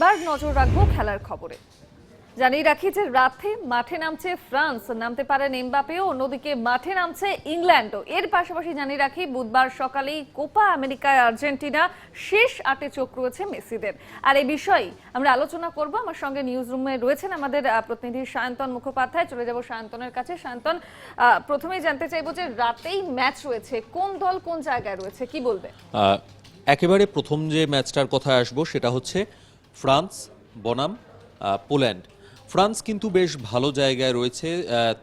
এবার নজর রাখব খেলার খবরে। জানিয়ে রাখি যে রাতে মাঠে নামছে ফ্রান্স, নামতে পারেন এমবাপেও অন্যদিকে মাঠে নামছে ইংল্যান্ডও। এর পাশাপাশি জানিয়ে রাখি বুধবার সকালেই কোপা আমেরিকায় আর্জেন্টিনা শেষ আটে চোখ রয়েছে মেসিদের। আর এই বিষয়ে আমরা আলোচনা করব। আমার সঙ্গে নিউজ রুমে রয়েছেন আমাদের প্রতিনিধি সায়ন্তন মুখোপাধ্যায়। চলে যাব সায়ন্তনের কাছে। সায়ন্তন প্রথমেই জানতে চাইব যে রাতেই ম্যাচ রয়েছে। কোন দল কোন জায়গায় রয়েছে? কি বলবে একেবারে প্রথম যে ম্যাচটার কথায় আসব সেটা হচ্ছে ফ্রান্স, বনাম পোল্যান্ড। ফ্রান্স কিন্তু বেশ ভালো জায়গায় রয়েছে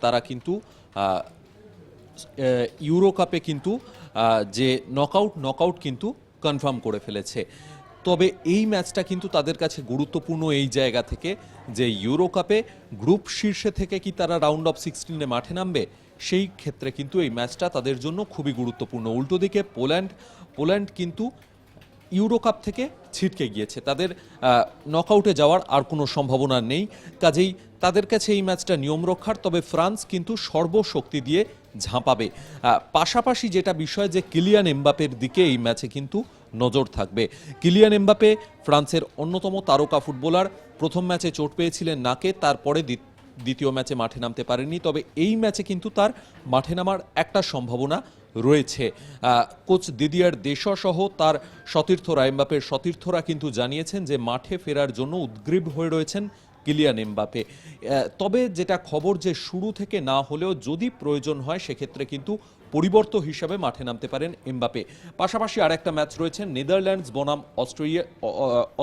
তারা কিন্তু ইউরো কাপে কিন্তু যে নকআউট নকআউট কিন্তু কনফার্ম করে ফেলেছে। তবে এই ম্যাচটা কিন্তু তাদের কাছে গুরুত্বপূর্ণ এই জায়গা থেকে, যে ইউরো কাপে গ্রুপ শীর্ষে থেকে কি তারা রাউন্ড অফ সিক্সটিনে মাঠে নামবে? সেই ক্ষেত্রে কিন্তু এই ম্যাচটা তাদের জন্য খুবই গুরুত্বপূর্ণ। উল্টো দিকে পোল্যান্ড পোল্যান্ড কিন্তু ইউরো কাপ থেকে ছিটকে গিয়েছে। তাদের নকআউটে যাওয়ার আর কোনো সম্ভাবনা নেই। কাজেই তাদের কাছে এই ম্যাচটা নিয়ম রক্ষার, তবে ফ্রান্স কিন্তু সর্বশক্তি দিয়ে ঝাঁপাবে। পাশাপাশি যেটা বিষয় যে কিলিয়ান এমবাপের দিকে এই ম্যাচে কিন্তু নজর থাকবে। কিলিয়ান এমবাপে ফ্রান্সের অন্যতম তারকা ফুটবলার, প্রথম ম্যাচে চোট পেয়েছিলেন নাকে, তারপরে দ্বিতীয় ম্যাচে মাঠে নামতে পারেনি তবে এই ম্যাচে কিন্তু তার মাঠে নামার একটা সম্ভাবনা রয়েছে। কোচ দিদিয়ার দেশসহ তার সতীর্থরা এমবাপের সতীর্থরা কিন্তু জানিয়েছেন যে মাঠে ফেরার জন্য উদ্গ্রীব হয়ে রয়েছেন কিলিয়ান এমবাপে তবে যেটা খবর যে শুরু থেকে না হলেও যদি প্রয়োজন হয়, সেক্ষেত্রে কিন্তু পরিবর্ত হিসাবে মাঠে নামতে পারেন এমবাপে পাশাপাশি আরেকটা ম্যাচ রয়েছে, নেদারল্যান্ডস, বনাম অস্ট্রেলিয়া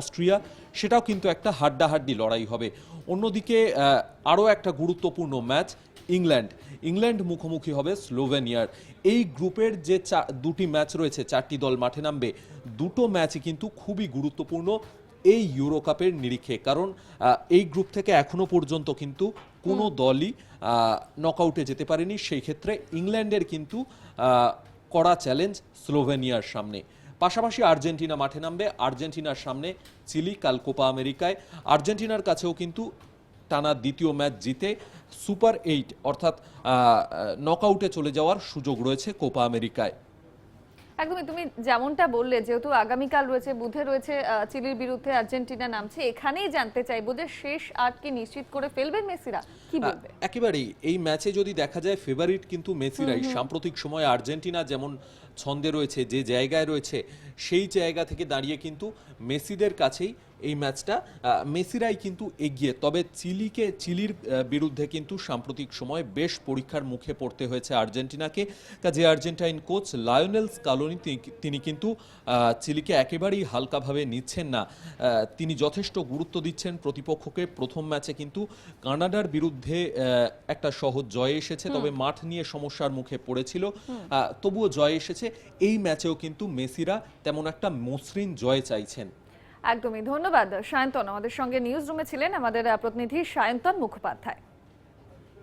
অস্ট্রিয়া। সেটাও কিন্তু একটা হাড্ডাহাড্ডি লড়াই হবে। অন্যদিকে আরও একটা গুরুত্বপূর্ণ ম্যাচ, ইংল্যান্ড। ইংল্যান্ড মুখোমুখি হবে স্লোভেনিয়ার। এই গ্রুপের যে দুটি ম্যাচ রয়েছে, চারটি দল মাঠে নামবে, দুটো ম্যাচই কিন্তু খুবই গুরুত্বপূর্ণ। এই ইউরো কাপের নিরিখে। কারণ এই গ্রুপ থেকে এখনও পর্যন্ত কিন্তু কোনো দলই নকআউটে যেতে পারেনি। সেই ক্ষেত্রে ইংল্যান্ডের কিন্তু কড়া চ্যালেঞ্জ স্লোভেনিয়ার সামনে। পাশাপাশি আর্জেন্টিনা মাঠে নামবে। আর্জেন্টিনার সামনে চিলি কাল কোপা আমেরিকায়। আর্জেন্টিনার কাছেও কিন্তু টানা দ্বিতীয় ম্যাচ জিতে সুপার এইট অর্থাৎ নকআউটে চলে যাওয়ার সুযোগ রয়েছে কোপা আমেরিকায়। একদমই তুমি যেমনটা বললে যেহেতু আগামীকাল রয়েছে বুধে রয়েছে চিলির বিরুদ্ধে আর্জেন্টিনা নামছে এখানেই জানতে চাই যে শেষ আটকে নিশ্চিত করে ফেলবেন মেসিরা? কি বলবে? একেবারেই। এই ম্যাচে যদি দেখা যায় ফেভারিট কিন্তু মেসিরাই। সাম্প্রতিক সময়ে আর্জেন্টিনা যেমন ছন্দে রয়েছে যে জায়গায় রয়েছে সেই জায়গা থেকে দাঁড়িয়ে কিন্তু মেসিদের কাছেই এই ম্যাচটা মেসিরাই কিন্তু এগিয়ে তবে চিলিকে চিলির বিরুদ্ধে কিন্তু সাম্প্রতিক সময়ে বেশ পরীক্ষার মুখে পড়তে হয়েছে আর্জেন্টিনাকে। কাজে আর্জেন্টাইন কোচ লায়নেল স্কালোনি তিনি- তিনি কিন্তু চিলিকে একেবারেই হালকাভাবে নিচ্ছেন না। তিনি যথেষ্ট গুরুত্ব দিচ্ছেন প্রতিপক্ষকে। প্রথম ম্যাচে কিন্তু কানাডার বিরুদ্ধে একটা সহজ জয় এসেছে তবে মাঠ নিয়ে সমস্যার মুখে পড়েছিল। তবুও জয় এসেছে। এই ম্যাচেও কিন্তু মেসিরা তেমন একটা মসৃণ জয় চাইছেন। একদমই, ধন্যবাদ, সায়ন্তন। আমাদের সঙ্গে নিউজ রুমে ছিলেন আমাদের প্রতিনিধি সায়ন্তন মুখোপাধ্যায়।